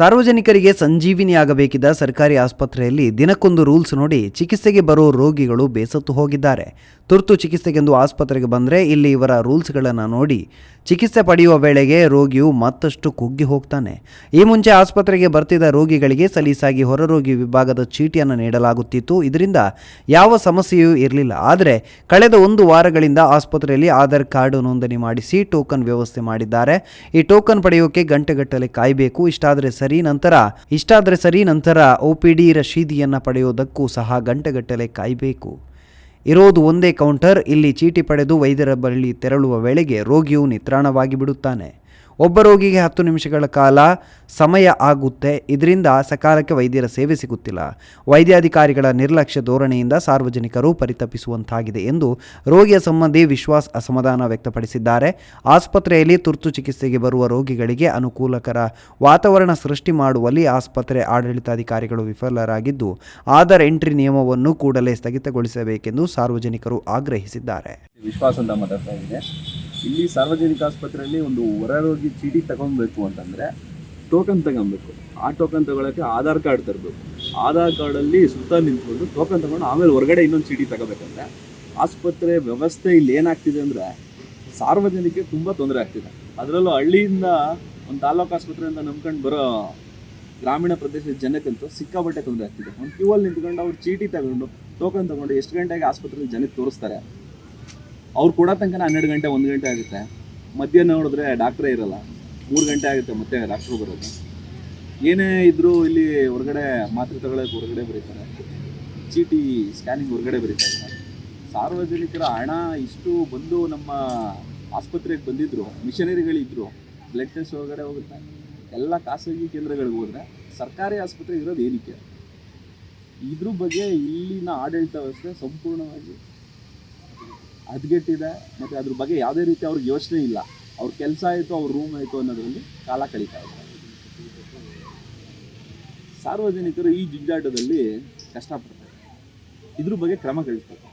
ಸಾರ್ವಜನಿಕರಿಗೆ ಸಂಜೀವಿನಿಯಾಗಬೇಕಿದ್ದ ಸರ್ಕಾರಿ ಆಸ್ಪತ್ರೆಯಲ್ಲಿ ದಿನಕ್ಕೊಂದು ರೂಲ್ಸ್ ನೋಡಿ ಚಿಕಿತ್ಸೆಗೆ ಬರೋ ರೋಗಿಗಳು ಬೇಸತ್ತು ಹೋಗಿದ್ದಾರೆ. ತುರ್ತು ಚಿಕಿತ್ಸೆಗೆಂದು ಆಸ್ಪತ್ರೆಗೆ ಬಂದರೆ ಇಲ್ಲಿ ಇವರ ರೂಲ್ಸ್ಗಳನ್ನು ನೋಡಿ ಚಿಕಿತ್ಸೆ ಪಡೆಯುವ ವೇಳೆಗೆ ರೋಗಿಯು ಮತ್ತಷ್ಟು ಕುಗ್ಗಿ ಹೋಗ್ತಾನೆ. ಈ ಮುಂಚೆ ಆಸ್ಪತ್ರೆಗೆ ಬರ್ತಿದ್ದ ರೋಗಿಗಳಿಗೆ ಸಲೀಸಾಗಿ ಹೊರರೋಗಿ ವಿಭಾಗದ ಚೀಟಿಯನ್ನು ನೀಡಲಾಗುತ್ತಿತ್ತು. ಇದರಿಂದ ಯಾವ ಸಮಸ್ಯೆಯೂ ಇರಲಿಲ್ಲ. ಆದರೆ ಕಳೆದ ಒಂದು ವಾರಗಳಿಂದ ಆಸ್ಪತ್ರೆಯಲ್ಲಿ ಆಧಾರ್ ಕಾರ್ಡ್ ನೋಂದಣಿ ಮಾಡಿಸಿ ಟೋಕನ್ ವ್ಯವಸ್ಥೆ ಮಾಡಿದ್ದಾರೆ. ಈ ಟೋಕನ್ ಪಡೆಯೋಕೆ ಗಂಟೆಗಟ್ಟಲೆ ಕಾಯಬೇಕು. ಇಷ್ಟಾದರೆ ಸರಿ ನಂತರ, ಇಷ್ಟಾದರೆ ಸರಿ, ನಂತರ ಒ ಪಿ ಡಿ ರಶೀದಿಯನ್ನು ಪಡೆಯೋದಕ್ಕೂ ಸಹ ಗಂಟೆಗಟ್ಟಲೆ ಕಾಯಬೇಕು. ಇರೋದು ಒಂದೇ ಕೌಂಟರ್, ಇಲ್ಲಿ ಚೀಟಿ ಪಡೆದು ವೈದ್ಯರ ಬಳಿ ತೆರಳುವ ವೇಳೆಗೆ ರೋಗಿಯು ನಿತ್ರಾಣವಾಗಿ ಬಿಡುತ್ತಾನೆ ಒಬ್ಬ ರೋಗಿಗೆ ಹತ್ತು ನಿಮಿಷಗಳ ಕಾಲ ಸಮಯ ಆಗುತ್ತೆ. ಇದರಿಂದ ಸಕಾಲಕ್ಕೆ ವೈದ್ಯರ ಸೇವೆ ಸಿಗುತ್ತಿಲ್ಲ. ವೈದ್ಯಾಧಿಕಾರಿಗಳ ನಿರ್ಲಕ್ಷ್ಯ ಧೋರಣೆಯಿಂದ ಸಾರ್ವಜನಿಕರು ಪರಿತಪಿಸುವಂತಾಗಿದೆ ಎಂದು ರೋಗಿಯ ಸಂಬಂಧಿ ವಿಶ್ವಾಸ್ ಅಸಮಾಧಾನ ವ್ಯಕ್ತಪಡಿಸಿದ್ದಾರೆ. ಆಸ್ಪತ್ರೆಯಲ್ಲಿ ತುರ್ತು ಚಿಕಿತ್ಸೆಗೆ ಬರುವ ರೋಗಿಗಳಿಗೆ ಅನುಕೂಲಕರ ವಾತಾವರಣ ಸೃಷ್ಟಿ ಮಾಡುವಲ್ಲಿ ಆಸ್ಪತ್ರೆ ಆಡಳಿತಾಧಿಕಾರಿಗಳು ವಿಫಲರಾಗಿದ್ದು, ಆಧಾರ್ ಎಂಟ್ರಿ ನಿಯಮವನ್ನು ಕೂಡಲೇ ಸ್ಥಗಿತಗೊಳಿಸಬೇಕೆಂದು ಸಾರ್ವಜನಿಕರು ಆಗ್ರಹಿಸಿದ್ದಾರೆ. ಇಲ್ಲಿ ಸಾರ್ವಜನಿಕ ಆಸ್ಪತ್ರೆಯಲ್ಲಿ ಒಂದು ಹೊರರೋಗಿ ಚೀಟಿ ತಗೊಬೇಕು ಅಂತಂದರೆ ಟೋಕನ್ ತಗೊಬೇಕು ಆ ಟೋಕನ್ ತಗೊಳ್ಳೋಕ್ಕೆ ಆಧಾರ್ ಕಾರ್ಡ್ ತರಬೇಕು. ಆಧಾರ್ ಕಾರ್ಡಲ್ಲಿ ಸುತ್ತ ನಿಂತ್ಕೊಂಡು ಟೋಕನ್ ತಗೊಂಡು ಆಮೇಲೆ ಹೊರಗಡೆ ಇನ್ನೊಂದು ಚೀಟಿ ತಗೋಬೇಕಂದ್ರೆ ಆಸ್ಪತ್ರೆ ವ್ಯವಸ್ಥೆ ಇಲ್ಲಿ ಏನಾಗ್ತಿದೆ ಅಂದರೆ ಸಾರ್ವಜನಿಕರಿಗೆ ತುಂಬ ತೊಂದರೆ ಆಗ್ತಿದೆ. ಅದರಲ್ಲೂ ಹಳ್ಳಿಯಿಂದ ಒಂದು ತಾಲೂಕು ಆಸ್ಪತ್ರೆ ಅಂತ ನಂಬ್ಕೊಂಡು ಬರೋ ಗ್ರಾಮೀಣ ಪ್ರದೇಶದ ಜನಕ್ಕಂತೂ ಸಿಕ್ಕಾಪಟ್ಟೆ ತೊಂದರೆ ಆಗ್ತಿದೆ. ಒಂದು ಕ್ಯೂ ಅಲ್ಲಿ ನಿಂತ್ಕೊಂಡು ಅವ್ರು ಚೀಟಿ ತಗೊಂಡು ಟೋಕನ್ ತಗೊಂಡು ಎಷ್ಟು ಗಂಟೆಗೆ ಆಸ್ಪತ್ರೆಯಲ್ಲಿ ಜನಕ್ಕೆ ತೋರಿಸ್ತಾರೆ? ಅವ್ರು ಕೊಡೋ ತನಕ ಹನ್ನೆರಡು ಗಂಟೆ, ಒಂದು ಗಂಟೆ ಆಗುತ್ತೆ. ಮಧ್ಯಾಹ್ನ ನೋಡಿದ್ರೆ ಡಾಕ್ಟ್ರೇ ಇರಲ್ಲ. ಮೂರು ಗಂಟೆ ಆಗುತ್ತೆ ಮತ್ತೆ ಡಾಕ್ಟ್ರು ಬರೋದು. ಏನೇ ಇದ್ದರೂ ಇಲ್ಲಿ ಹೊರಗಡೆ ಮಾತ್ರೆ ತಗೊಳ್ಳೋಕೆ ಹೊರಗಡೆ ಬರೀತಾರೆ. ಚೀಟಿ ಸ್ಕ್ಯಾನಿಂಗ್ ಹೊರಗಡೆ ಬರೀತಾ ಇದ್ದಾರೆ ಸಾರ್ವಜನಿಕರ ಹಣ ಇಷ್ಟು ಬಂದು ನಮ್ಮ ಆಸ್ಪತ್ರೆಗೆ ಬಂದಿದ್ರು, ಮಿಷನರಿಗಳಿದ್ರು ಬ್ಲಡ್ ಟೆಸ್ಟ್ ಹೊರಗಡೆ ಹೋಗುತ್ತೆ. ಎಲ್ಲ ಖಾಸಗಿ ಕೇಂದ್ರಗಳಿಗೆ ಹೋದರೆ ಸರ್ಕಾರಿ ಆಸ್ಪತ್ರೆ ಇರೋದು ಏನಕ್ಕೆ? ಇದ್ರ ಬಗ್ಗೆ ಇಲ್ಲಿನ ಆಡಳಿತ ವ್ಯವಸ್ಥೆ ಸಂಪೂರ್ಣವಾಗಿ ಹದಗೆಟ್ಟಿದೆ ಮತ್ತು ಅದ್ರ ಬಗ್ಗೆ ಯಾವುದೇ ರೀತಿ ಅವ್ರಿಗೆ ಯೋಚನೆ ಇಲ್ಲ. ಅವ್ರ ಕೆಲಸ ಆಯಿತು, ಅವ್ರ ರೂಮ್ ಆಯಿತು ಅನ್ನೋದ್ರಲ್ಲಿ ಕಾಲ ಕಳೀತಾ ಇದೆ. ಸಾರ್ವಜನಿಕರು ಈ ಜುಂಜಾಟದಲ್ಲಿ ಕಷ್ಟಪಡ್ತಾರೆ. ಇದ್ರ ಬಗ್ಗೆ ಕ್ರಮ ಕಳಿಸ್ಬೇಕು.